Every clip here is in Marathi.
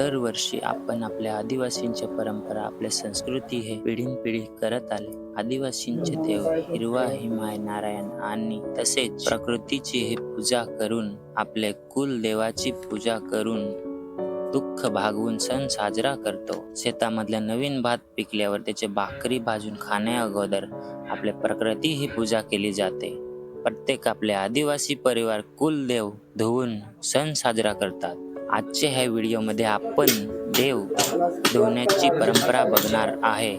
दरवर्षी आपण आपल्या आदिवासींच्या परंपरा आपल्या संस्कृती हे पिढीनपिढी करत आले. आदिवासींचे देव हिरवा हिमाय नारायण आणि तसेच प्रकृतीची हे पूजा करून आपले कुल देवाची पूजा करून दुःख भागवून सण साजरा करतो. शेतामधल्या नवीन भात पिकल्यावर त्याचे भाकरी भाजून खाण्या अगोदर आपल्या प्रकृती ही पूजा केली जाते. प्रत्येक आपले आदिवासी परिवार कुलदेव धुवून सण साजरा करतात. आजच्या ह्या व्हिडिओमध्ये आपण देव धुण्याची परंपरा बघणार आहे.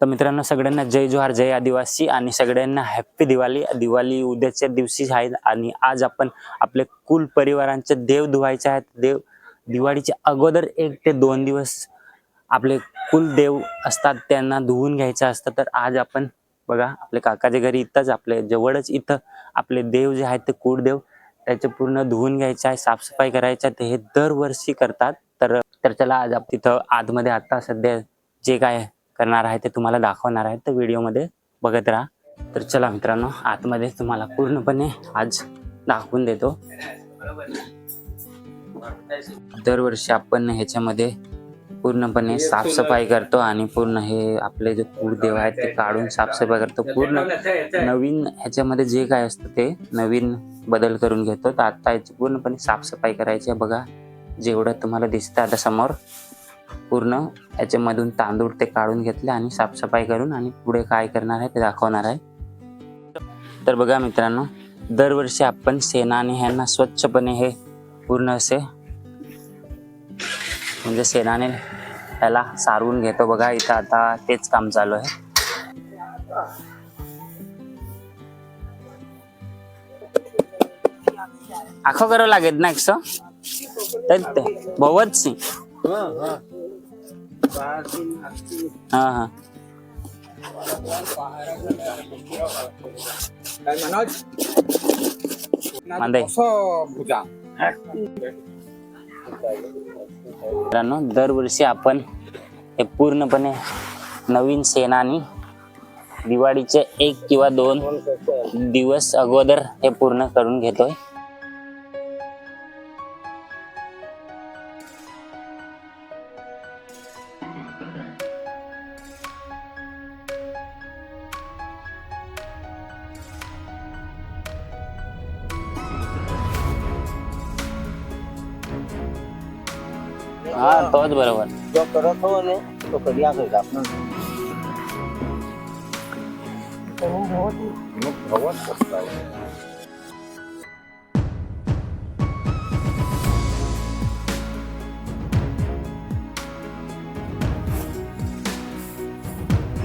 तर मित्रांनो सगळ्यांना जय जोहार जय आदिवासी आणि सगळ्यांना हॅप्पी दिवाळी. दिवाळी उद्याच्या दिवशी आहे आणि आज आपण आपले कुल परिवारांचे देव धुवायचे आहेत. देव दिवाळीच्या अगोदर एक ते दोन दिवस आपले कुल देव असतात त्यांना धुवून घ्यायचं असतं. तर आज आपण बघा आपले काकाच्या घरी इथंच आपले जवळच इथं आपले देव जे आहेत ते कुळदेव त्याचे पूर्ण धुवून घ्यायचे आहे साफसफाई करायच्या ते हे दरवर्षी करतात. तर तर चला आज आप तिथं आतमध्ये आता सध्या जे काय करणार आहे ते तुम्हाला दाखवणार आहे तर व्हिडिओमध्ये बघत राहा. तर चला मित्रांनो आतमध्ये तुम्हाला पूर्णपणे आज दाखवून देतो. दरवर्षी आपण ह्याच्यामध्ये पूर्णपणे साफसफाई करतो आणि पूर्ण हे आपले जे कुळदेव आहेत ते काढून साफसफाई करतो. पूर्ण नवीन ह्याच्यामध्ये जे काय असतं ते नवीन बदल करून घेतो. तर आता याची पूर्णपणे साफसफाई करायची आहे. बघा जेवढं तुम्हाला दिसतं आता समोर पूर्ण याच्यामधून तांदूळ ते काढून घेतले आणि साफसफाई करून आणि पुढे काय करणार आहे ते दाखवणार आहे. तर बघा मित्रांनो दरवर्षी आपण सेना आणि ह्यांना स्वच्छपणे हे पूर्ण असे म्हणजे सेनाने त्याला सारवून घेतो बघा. इथं आता तेच काम चालू आहे. आखो करावं लागेल ना एकसं तर ते बहुत सी हा हा. मांदाई. मित्रांनो दरवर्षी आपण हे पूर्णपणे नवीन सेनानी दिवाळीचे एक किंवा दोन दिवस अगोदर हे पूर्ण करून घेतोय. हा तोच बरोबर. जो करत हो तो?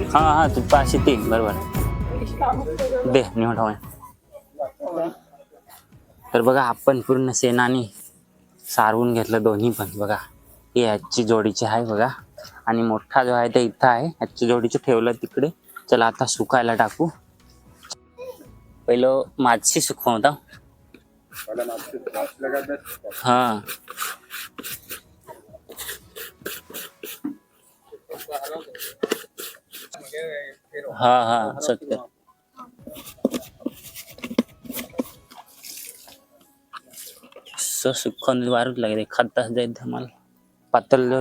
हा हा पाचशे तीन बरोबर. दे निवड तर बघा आपण पूर्ण सेनानी सारवून घेतलं दोन्ही पण बघा. ही ह्याची जोडीची आहे बघा. आणि मोठा जो आहे ते इथं आहे. ह्याची जोडीचं ठेवलं तिकडे. चला आता सुकायला टाकू. पहिलं माझी सुकवता हा. हा हा सत्य. असं वारूच लागेल. एखाद तास जाईल आम्हाला पातळ.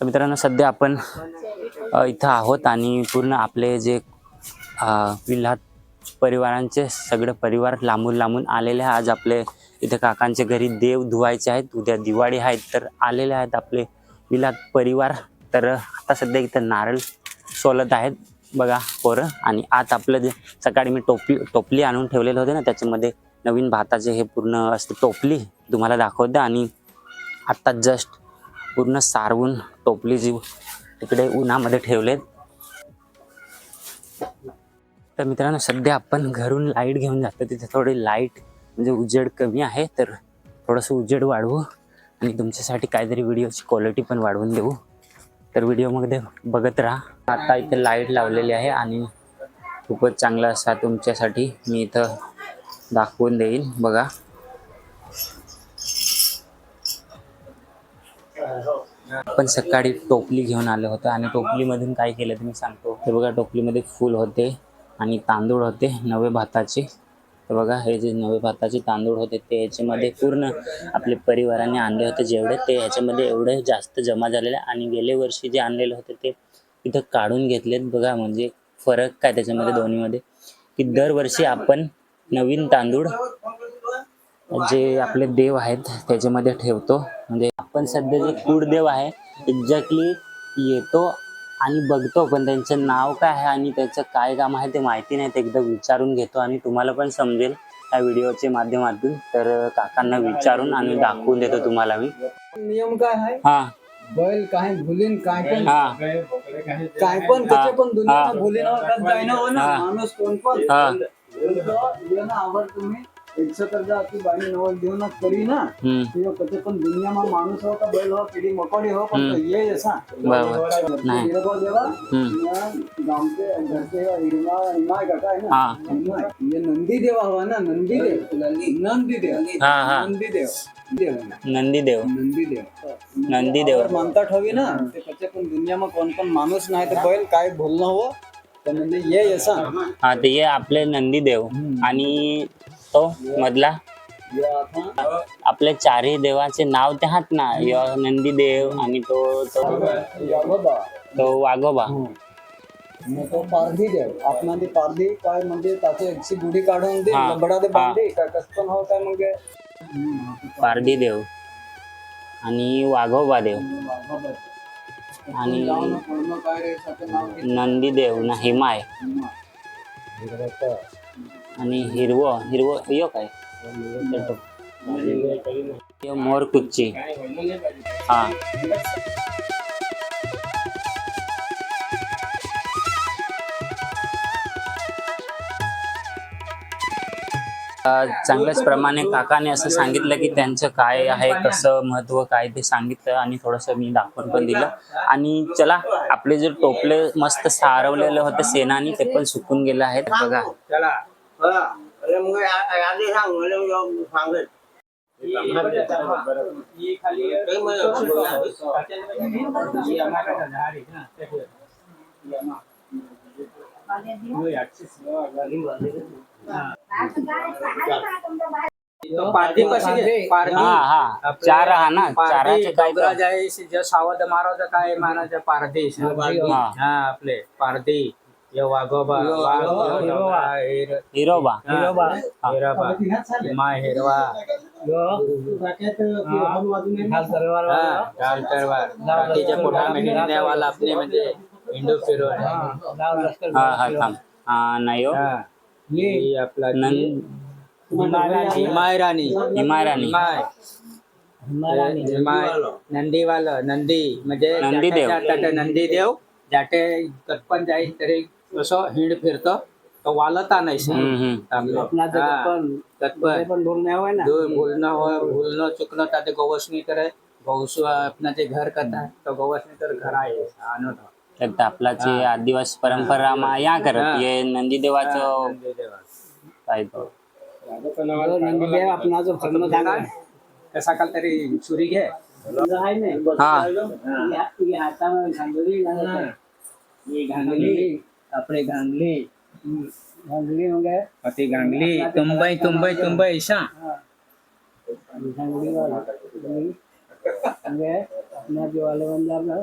तर मित्रांनो सध्या आपण इथं आहोत आणि पूर्ण आपले जे विल्हात परिवारांचे सगळे परिवार लांबून लांबून आलेले आज आपले इथे काकांच्या घरी देव धुवायचे आहेत. उद्या दिवाळी आहेत तर आलेले आहेत आपले विल्हात परिवार. तर आता सध्या इथं नारळ सोलत आहेत. बघा पोरं. आणि आज आपलं जे सकाळी मी टोपली टोपली आणून ठेवलेले होते ना त्याच्यामध्ये नवीन भाताचे हे पूर्ण असते टोपली तुम्हाला दाखवते आणि आत्ता जस्ट पूर्ण सारवून टोपली जी तिकडे उन्हामध्ये ठेवलेत. तर मित्रांनो सध्या आपण घरून लाइट घेऊन जातो. तिथे थोडी लाइट म्हणजे उजेड कमी आहे तर थोडंसं उजेड वाढवू आणि तुमच्यासाठी काहीतरी व्हिडिओची क्वालिटी पण वाढवून देऊ. तर व्हिडिओमध्ये बघत राहा. आता इथे लाइट लावलेली आहे आणि खूपच चांगलं असा तुमच्यासाठी मी इथं दाखवून देईन बघा आपण सकाळी टोपली घेऊन आलो होतो आणि टोपलीमधून काय केलं ते मी सांगतो. हे बघा टोपलीमध्ये फूल होते आणि तांदूळ होते नवे भाताचे. तर बघा हे जे नवे भाताचे तांदूळ होते ते याच्यामध्ये पूर्ण आपले परिवाराने आणले होते जेवढे ते ह्याच्यामध्ये एवढे जास्त जमा झालेले आणि गेले वर्षी जे आणलेले होते ते इथं काढून घेतलेत. बघा म्हणजे फरक काय त्याच्यामध्ये दोन्हीमध्ये? की दरवर्षी आपण नवीन तांदूळ जे आपले देव आहेत त्याच्यामध्ये ठेवतो. म्हणजे आपण सध्या जे कुळदेव आहे एक्झॅक्टली येतो आणि बघतो पण त्यांचं नाव काय आहे आणि त्याचं काय काम आहे ते माहिती नाही. ते एकदा विचारून घेतो आणि तुम्हाला पण समजेल या व्हिडिओच्या माध्यमातून. तर काकांना विचारून आणि दाखवून देतो तुम्हाला मी. नियम काय आहे? हा. बैल काय भुलीन काय पण हा. काय पण त्याचे पण दुनिया भुलीन. माणूस कोण पण हा येणं आवर तुम्ही एकशे कर्जा अति बाणी नवल देऊ ना करी ना. हो का बैल हो हो. ये बरोबर देवा. काका ना. हा. ये नंदी देवा हवा ना नंदी देव. नंदी. देव. हा हा. नंदी देव. देव. नंदी देव. नंदी देव. नंदी देव. तर मानता ठेवी ना. ते कसे पण दुनियाમાં कोण पण माणूस नाही तर बैल काय बोलणं हो? तर म्हणजे ये हा ते हे आपले नंदी देव आणि तो मधला. ये आता. आपले चारही देवाचे नाव ते हात ना य नंदी देव आणि तो तो तो वाघोबा. मग तो पारधी देव. आपणा ते पारधी काय म्हणजे त्याची एकशे गुढी काढून दे हा. लबडा ते बांधे काय कसं पण हो काय मग? पारधी देव आणि वाघोबा देव. आणि नंदी देव ना हिमाय. आणि हिरवं हिरवं यो काय? मोर कुच्ची हा. चांगल्याच प्रमाणे काकाने असं सांगितलं की त्यांचं काय आहे कसं महत्त्व काय ते सांगितलं आणि थोडंसं मी दाखवून पण दिलं. आणि चला आपले जे टोपले मस्त सारवलेले होते सेनानी ते पण सुकून गेले आहेत. बघा. खाली पारधी कशी. हा हा. चार हा ना पारधी, चाराचे काय डोंगराज आहे, जे सावध महाराज काय मानायचं? पारधी. हा. हा आपले. पारधी. यो वाघोबा. वाघ, हिर- हिरोबा. हा, हिरोबा. हिमा हिरवा. हा, ढाल तरवार बाकीच्या मोठ्या मेहनत्यावाला आपले म्हणजे हिंदू फिरून. हा हा थांब. हा नाही हो. हा. ही आपला नंद हिमाय राणी। हिमाय राणी हिमाय। हिमाय नंदीवाल। नंदी। म्हणजे नंदी देव. ज्याच्या- ज्याटे कटपण जाईल तरी कसं हिंड फिरतो तो वालता नाही हम्म, हम्म. कटपण दूर बोलणं हो. बोलणं चुकणं त्याचे गवसणी करे गौस घर करता तो गवसणी तर घर आहे तर आपलाची आदिवासी परंपरा मा या करत हे. नंदी देवाचं काय तो? कसा काल तरी सुरी घे. हा. आपले गांगली गांगली ती गांगली तुंबई तुंबई तुंबई ईशा. गांगली वाला. मग अपना जो वाले बंदा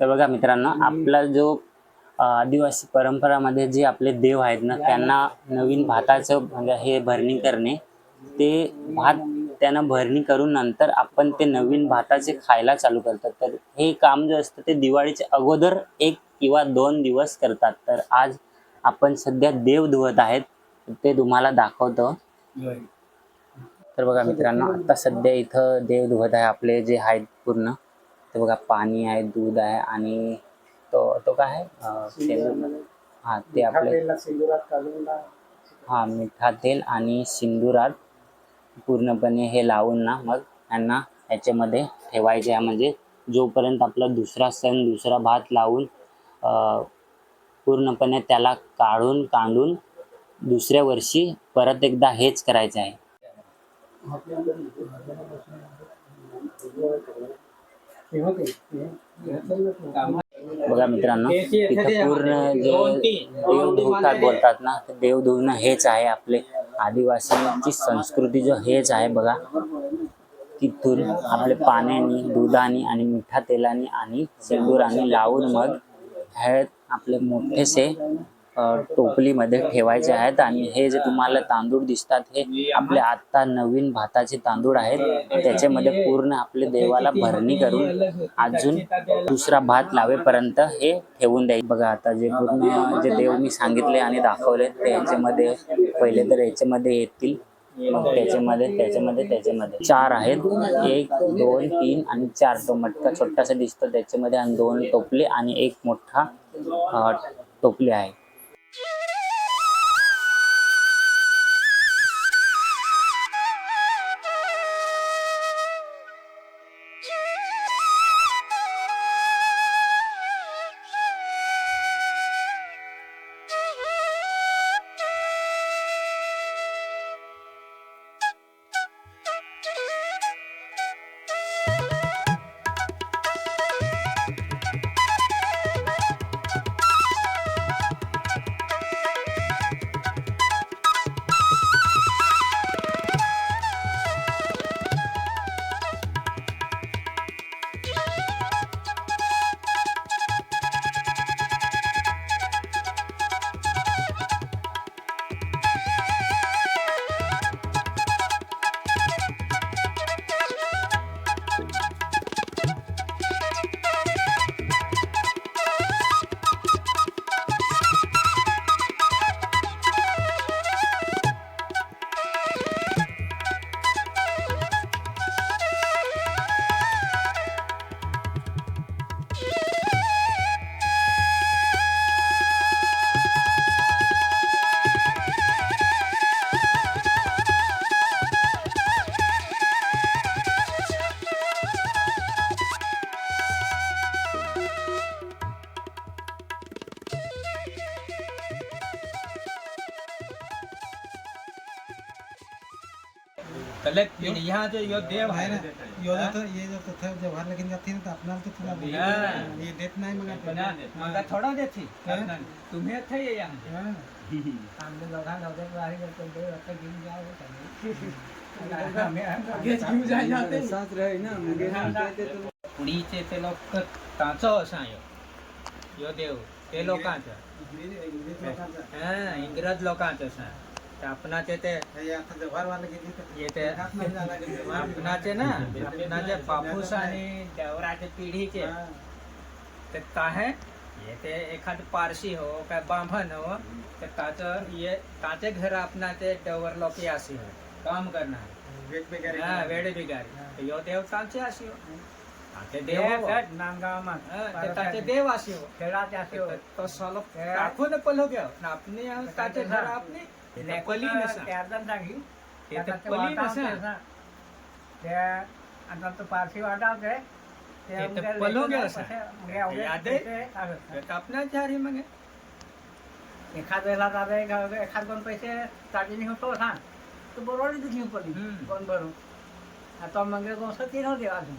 तर बघा मित्रांनो आपला जो आदिवासी परंपरामध्ये जे आपले देव आहेत ना त्यांना नवीन भाताचं म्हणजे हे भरणी करणे ते भात त्यांना भरणी करून नंतर आपण ते नवीन भाताचे खायला चालू करतात. तर हे काम जे असतं ते दिवाळीच्या अगोदर एक किंवा दोन दिवस करतात. तर आज आपण सध्या देव धुवत आहेत ते तुम्हाला दाखवतो. तर बघा मित्रांनो आता सध्या इथं देव धुवत आहे आपले जे आहेत पूर्ण ते बघा पाणी आहे दूध आहे आणि तो तो काय आहे? हा ते आपले हा मिठा तेल आणि सिंदुरात पूर्णपणे हे लावून ना मग त्यांना ह्याच्यामध्ये ठेवायचे आहे. म्हणजे जोपर्यंत आपला दुसरा सण दुसरा भात लावून पूर्णपणे त्याला काढून काढून दुसऱ्या वर्षी परत एकदा हेच करायचं आहे. बघा मित्रांनो इथं पूर्ण जे देवधुवतात बोलतात ना ते देव हेच आहे आपले आदिवासींची संस्कृती जो हेच आहे बघा. तिथून आपले पाण्याने दुधाने आणि मिठा तेलाने आणि सिंदूराने लावून मग हे आपले मोठेसे टोपलीमध्ये ठेवायचे आहेत आणि हे जे तुम्हाला तांदूळ दिसतात हे आपले आत्ता नवीन भाताचे तांदूळ आहेत. त्याच्यामध्ये पूर्ण आपले देवाला भरणी करून अजून दुसरा भात लावेपर्यंत हे ठेवून द्यायचे. बघा आता जे पूर्ण जे देव मी सांगितले आणि दाखवले ते ह्याच्यामध्ये पहिले तर याच्यामध्ये येतील मग त्याच्यामध्ये त्याच्यामध्ये त्याच्यामध्ये. चार आहेत. एक दोन तीन आणि चार. तो मटका छोटासा दिसतो त्याच्यामध्ये आणि दोन टोपले आणि एक मोठा टोपले टोपली आहे. जो यो देव ना? यो जो तो ये जो तो था जवाहर लेकिन जाती है तो अपना तो थोड़ा भी। ये देत नहीं मगा बना दे मगर थोड़ा देती। तुम्हें थे ये यहाँ हमने लोगा लोगे बाहर जीव ते तो पुढीचे ते लोक ताचो असा यो. यो देव. ते लोकांचं. हा इंग्रज लोकांचं असा. आपणाचे ते येते आपणाचे ना आपणाचे बापूस आणि देवराचे पिढीचे. ते काय ते एखाद पारशी हो काय बांभण हो तर ये त्याचे घर आपणाचे डवर लोक अशी हो काम करणार. हा बिगारी. यो देव तांचे अशी हो. ताचे देव ताचे देव अशी हो. खेळात असे हो. तो सॉल्व टाकून पलो घेऊ ना आपली ताचे घर आपली ते पली नसा. त्यार्दन सांगी ते तर पली नसा. ते आता तो पारसी वाटावते ते तर पलो घ्या असा. याद आहे आपल्या झारी मग. एखाद वेळेला दादा एखाद दोन पैसे ताजीने होतो सांग तर बरोबर दिसली पडली. कोण बरोबर आता मग गोष्ट ती नव्हती अजून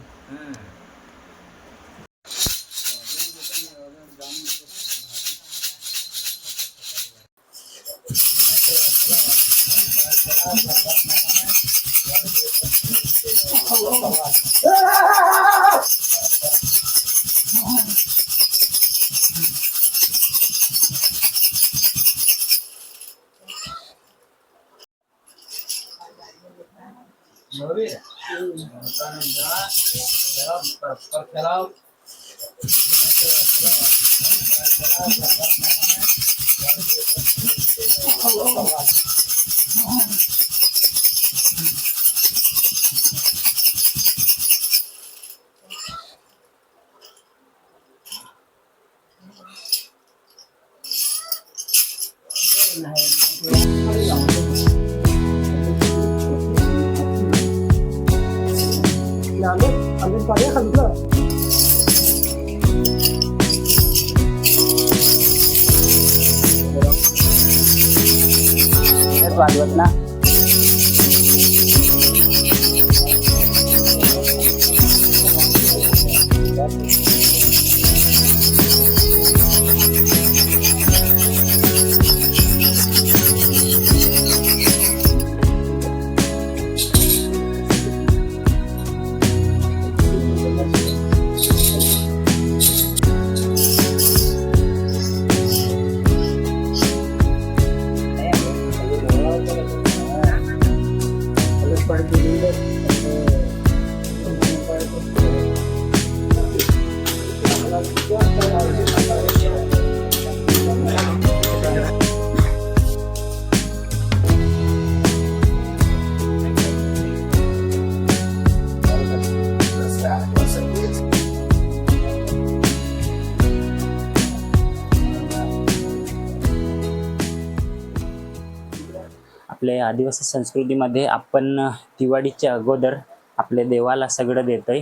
आदिवासी संस्कृतीमध्ये आपण दिवाळीच्या अगोदर आपल्या देवाला सगळं देतोय.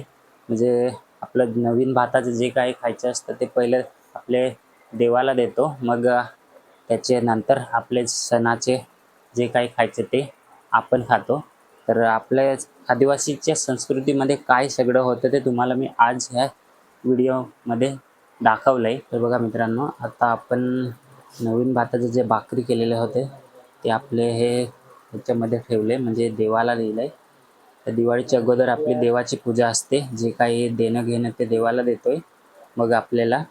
म्हणजे आपलं नवीन भाताचं जे काही खायचं असतं ते पहिलं आपले देवाला देतो. मग त्याचे नंतर आपले सणाचे जे काही खायचं ते आपण खातो. तर आपल्या आदिवासीच्या संस्कृतीमध्ये काय सगळं होतं ते तुम्हाला मी आज ह्या व्हिडिओमध्ये दाखवलं आहे तर बघा मित्रांनो आता आपण नवीन भाताचे जे भाकरी केलेले होते ते आपले हे ह्याच्यामध्ये ठेवले म्हणजे देवाला लिहिलंय. तर दिवाळीच्या अगोदर आपली देवाची पूजा असते जे काही देणं घेणं ते देवाला देतोय. मग आपल्याला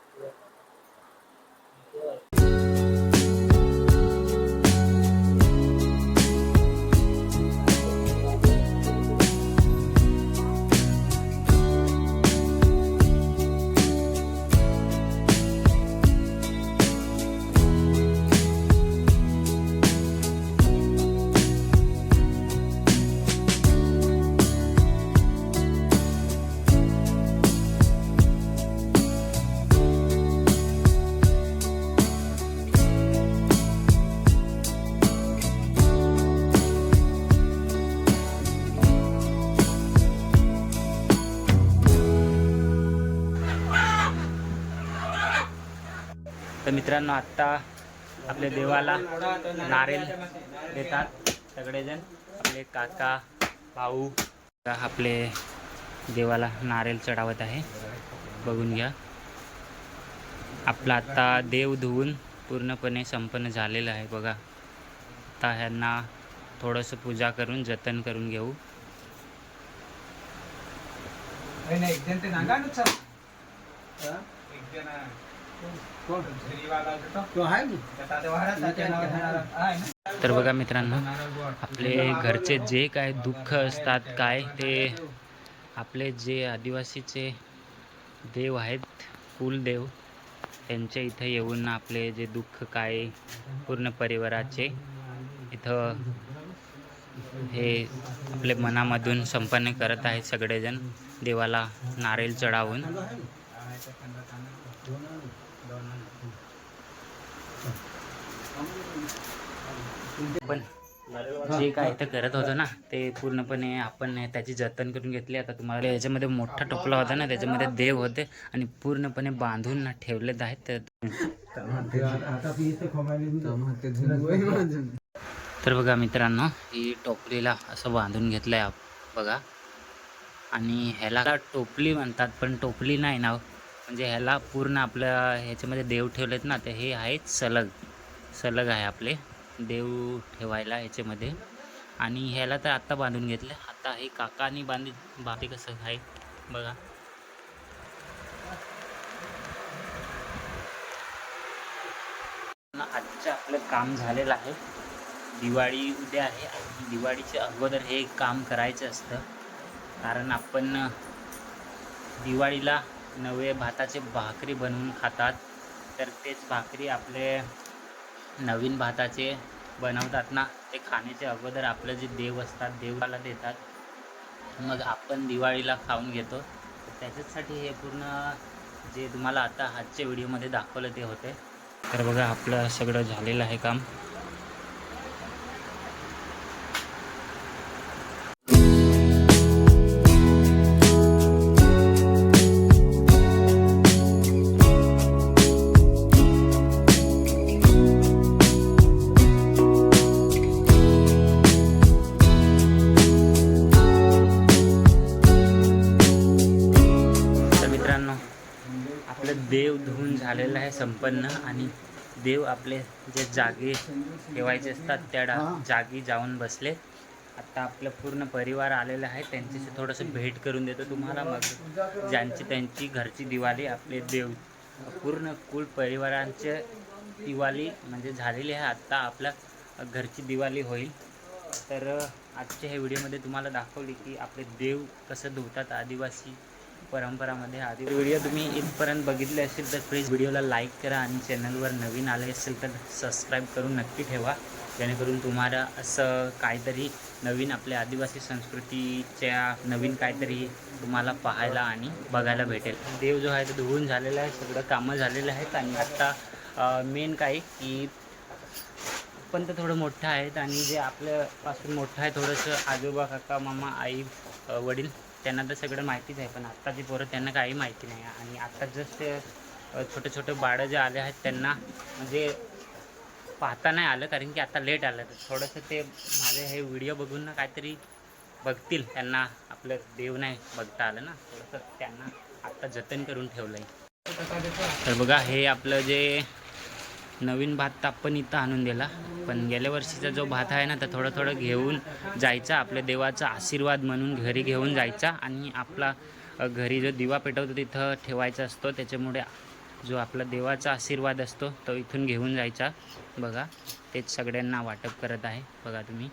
तर मित्रांनो आत्ता आपल्या देवाला नारळ देतात सगळेजण. आपले काका भाऊ आपले देवाला नारळ चढावत आहे. बघून घ्या. आपला आत्ता देव धुवून पूर्णपणे संपन्न झालेलं आहे बघा. आता ह्यांना थोडंसं पूजा करून जतन करून घेऊ. एक जण ते नागा ना तर बघा मित्रांनो आपले घरचे जे काय दुःख असतात काय ते आपले जे आदिवासीचे देव आहेत कुलदेव त्यांच्या इथं येऊन आपले जे दुःख काय पूर्ण परिवाराचे इथं हे आपले मनामधून संपन्न करत आहेत सगळेजण देवाला नारळ चढावून. पण जे काय इथं करत होतो ना ते पूर्णपणे आपण त्याची जतन करून घेतली. आता तुम्हाला याच्यामध्ये मोठा टोपला होता ना त्याच्यामध्ये देव होते आणि पूर्णपणे बांधून ठेवलेत आहेत तर बघा मित्रांनो ही टोपलीला असं बांधून घेतलंय आहे बघा. आणि ह्याला टोपली म्हणतात पण टोपली नाही नाव हो. म्हणजे ह्याला पूर्ण आपल्या ह्याच्यामध्ये देव ठेवलेत ना तर हे आहेत सलग. सलग आहे आपले. देव ठेवायला ह्याच्यामध्ये आणि ह्याला तर आत्ता बांधून घेतलं. आता हे काकानी बांधी बांधे कसं आहे बघा. आजचं आपलं काम झालेलं आहे. दिवाळी उद्या आहे आणि दिवाळीच्या अगोदर हे काम करायचं असतं. कारण आपण दिवाळीला नवे भाताचे भाकरी बनवून खातात. तर तेच भाकरी आपले नवीन भाताचे बनवतात ना ते खाण्याच्या अगोदर आपलं जे देव असतात देवाला देतात. मग आपण दिवाळीला खाऊन घेतो. तर त्याच्याचसाठी हे पूर्ण जे तुम्हाला आता आजच्या व्हिडिओमध्ये दाखवलं ते होते. तर बघा आपलं सगळं झालेलं आहे काम. संपन्न आणि देव आपले जे जागे ठेवायचे असतात त्या डा- जागी जाऊन बसले. आता आपलं पूर्ण परिवार आलेलं आहे. त्यांच्याशी थोडंसं भेट करून देतो तुम्हाला. मग ज्यांची त्यांची घरची दिवाळी आपले देव पूर्ण कुल परिवारांचे दिवाळी म्हणजे झालेली आहे. आत्ता आपल्या घरची दिवाळी होईल. तर आजच्या ह्या व्हिडिओमध्ये तुम्हाला दाखवली की आपले देव कसं धुवतात आदिवासी परंपरामध्ये आधी व्हिडिओ तुम्ही इथपर्यंत बघितले असेल तर प्लीज व्हिडिओला लाईक करा आणि चॅनलवर नवीन आले असेल तर सबस्क्राईब करून नक्की ठेवा. जेणेकरून तुम्हाला असं काहीतरी नवीन आपल्या आदिवासी संस्कृतीच्या नवीन काहीतरी तुम्हाला पाहायला आणि बघायला भेटेल. देव जो आहे तो धुवून झालेला आहे सगळं कामं झालेलं आहेत आणि आत्ता मेन काय की पण तर थोडं मोठं आहेत आणि जे आपल्यापासून मोठं आहे थोडंसं आजोबा काका मामा आई वडील त्यांना तर सगळं माहितीच आहे पण आत्ताची पोरं त्यांना काही माहिती नाही. आणि आत्ता जस्ट छोटे छोटे बाळं जे आले आहेत त्यांना म्हणजे पाहता नाही आलं कारण की आता लेट आलं. तर थोडंसं ते माझे हे व्हिडिओ बघून ना काहीतरी बघतील. त्यांना आपलं देव नाही बघता आलं ना. थोडंसं त्यांना आत्ता जतन करून ठेवलं आहे तर बघा हे आपलं जे नवीन भात तर आपण इथं आणून दिला. पण गेल्या वर्षीचा जो भात आहे ना तर थोडं थोडं घेऊन जायचा. आपल्या देवाचा आशीर्वाद म्हणून घरी घेऊन जायचा. आणि आपला घरी जो दिवा पेटवतो तिथं ठेवायचा असतो. त्याच्यामुळे जो आपला देवाचा आशीर्वाद असतो तो इथून घेऊन जायचा. बघा तेच सगळ्यांना वाटप करत आहे. बघा तुम्ही.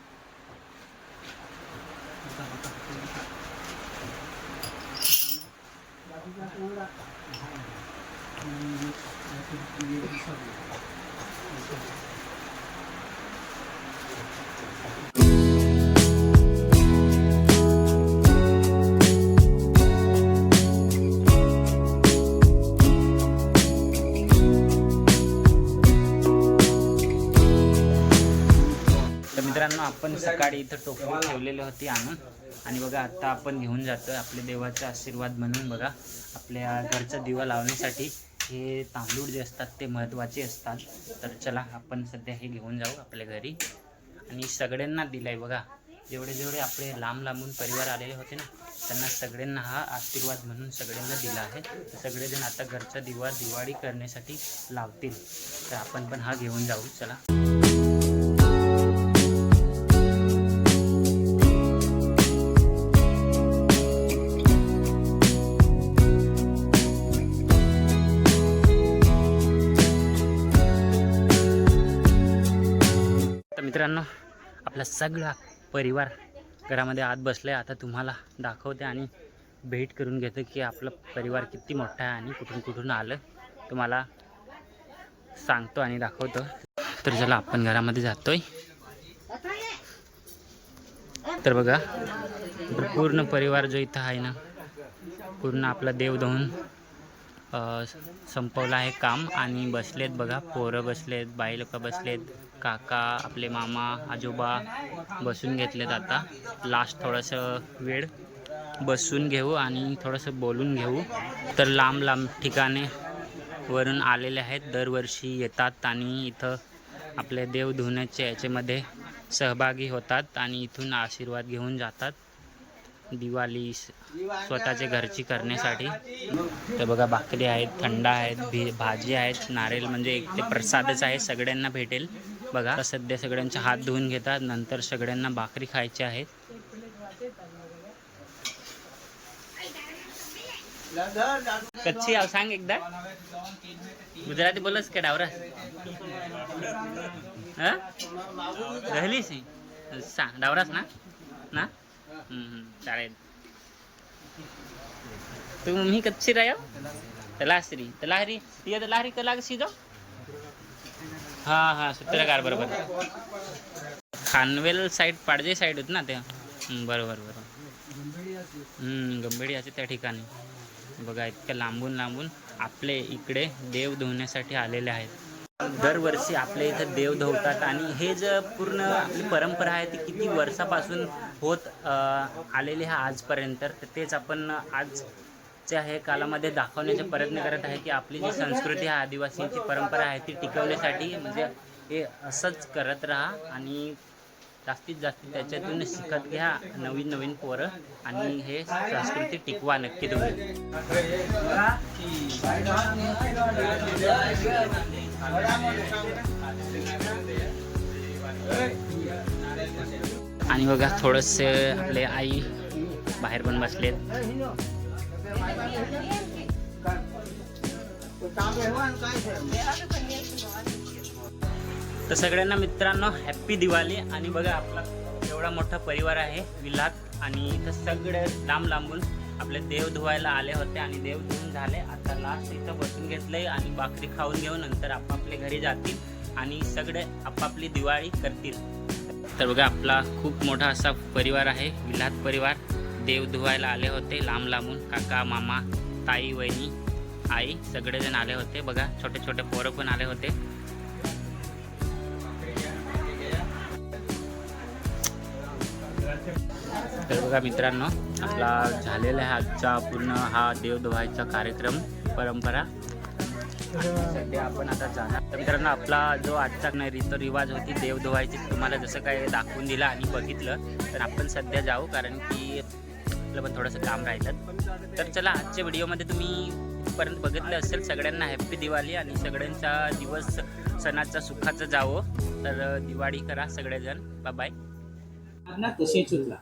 मित्रांनो आपण सकाळी इथं टोपली ठेवलेले होती आणून. आणि बघा आता आपण घेऊन जातो आपल्या देवाचा आशीर्वाद म्हणून बघा आपल्या घरचा दिवा लावण्यासाठी. हे तांदूळ जे असतात ते महत्त्वाचे असतात. तर चला आपण सध्या हे घेऊन जाऊ आपल्या घरी. आणि सगळ्यांना दिलाय बघा. जेवढे जेवढे आपले लांब लांबून परिवार आलेले होते ना त्यांना सगळ्यांना हा आशीर्वाद म्हणून सगळ्यांना दिला आहे. सगळेजण आता घरचा दिवा दिवाळी करण्यासाठी लावतील. तर आपण पण हा घेऊन जाऊ. चला. मित्रांनो आपला सगळा परिवार घरामध्ये आत बसला आहे आता तुम्हाला दाखवते आणि भेट करून घेतो की आपला परिवार किती मोठा आहे आणि कुठून कुठून आलं. तुम्हाला सांगतो आणि दाखवतो. तर चला आपण घरामध्ये जातोय. तर बघा पूर्ण परिवार जो इथं आहे ना पूर्ण आपला देव धुवून संपवलं आहे काम. आणि बसलेत बघा पोरं बसलेत बाई लोक बसलेत. काका आपले मामा आजोबा बसून घेतलेत आता. लास्ट थोडंसं वेळ बसून घेऊ आणि थोडंसं बोलून घेऊ. तर लांब लांब ठिकाणे वरून आलेले आहेत. दरवर्षी येतात आणि इथं आपले देव धुण्याच्या याच्यामध्ये सहभागी होतात आणि इथून आशीर्वाद घेऊन जातात. दिवाळी स- स्वतःच्या घरची करण्यासाठी. तर बघा भाकरी आहेत थंडा आहेत भी भाजी आहेत. नारळ म्हणजे एक ते प्रसादच आहे. सगळ्यांना भेटेल. बघा. सध्या सगळ्यांचे हात धुवून घेतात. नंतर सगळ्यांना भाकरी खायची आहेत. कच्ची आव सांग एकदा. गुजराती बोलच का डावरा? राहिली सांग डावरास ना? ना? चालेल. तुम्ही कच्ची राह तलासरी. तलाहरी तिया तलाहरी कला कशी जाऊ हो. हा हा सूत्रकार बरोबर. खानवेल साईड पाडजे साईड होत ना ते? बरोबर बरोबर. गंभीर याचे त्या ठिकाणी. बघा इतक्या लांबून लांबून आपले इकडे देव धुवण्यासाठी आलेले आहेत. दरवर्षी आपल्या इथं देव धुवतात आणि हे जे पूर्ण आपली परंपरा आहे ती किती वर्षापासून होत आलेली आहे आजपर्यंत तर तेच आपण आज आजच्या हे कालामध्ये दाखवण्याचा प्रयत्न करत आहे की आपली जी संस्कृती आहे आदिवासींची परंपरा आहे ती टिकवण्यासाठी म्हणजे हे असंच करत राहा आणि जास्तीत जास्त त्याच्यातून शिकत घ्या नवीन नवीन पोरं आणि हे संस्कृती टिकवा नक्की तुम्ही. आणि बघा थोडंसं आपले आई बाहेर पण बसलेत. तर सगळ्यांना मित्रांनो हॅप्पी दिवाळी. आणि बघा आपला एवढा मोठा परिवार आहे विलात आणि इथं सगळे लांब लांबून आपले देव धुवायला आले होते आणि देव धुवून झाले. आता लास्ट इथं बसून घेतलंय आणि भाकरी खाऊन घेऊन नंतर आपापले घरी जातील आणि सगळे आपापली दिवाळी करतील. तर बघा आपला खूप मोठा असा परिवार आहे विलात परिवार. देव धुवायला आले होते लांब लांबून. काका मामा ताई वहिनी आई सगळेजण आले होते. बघा छोटे छोटे पोरं पण आले होते. तर बघा मित्रांनो आपला झालेला आहे आजचा पूर्ण हा देव धुवायचा कार्यक्रम परंपरा. सध्या आपण आता जाणार. तर मित्रांनो आपला जो आजचा न रीतरिवाज होती देव धुवायची तुम्हाला जसं काय दाखवून दिलं आणि बघितलं तर आपण सध्या जाऊ कारण की आपलं पण थोडंसं काम राहिलं. तर चला आजच्या व्हिडिओमध्ये तुम्ही पर्यंत बघितलं असेल सगळ्यांना हॅप्पी दिवाळी आणि सगळ्यांचा दिवस सणाचा सुखाचा जावं. तर दिवाळी करा सगळेजण. बाय ना चुकला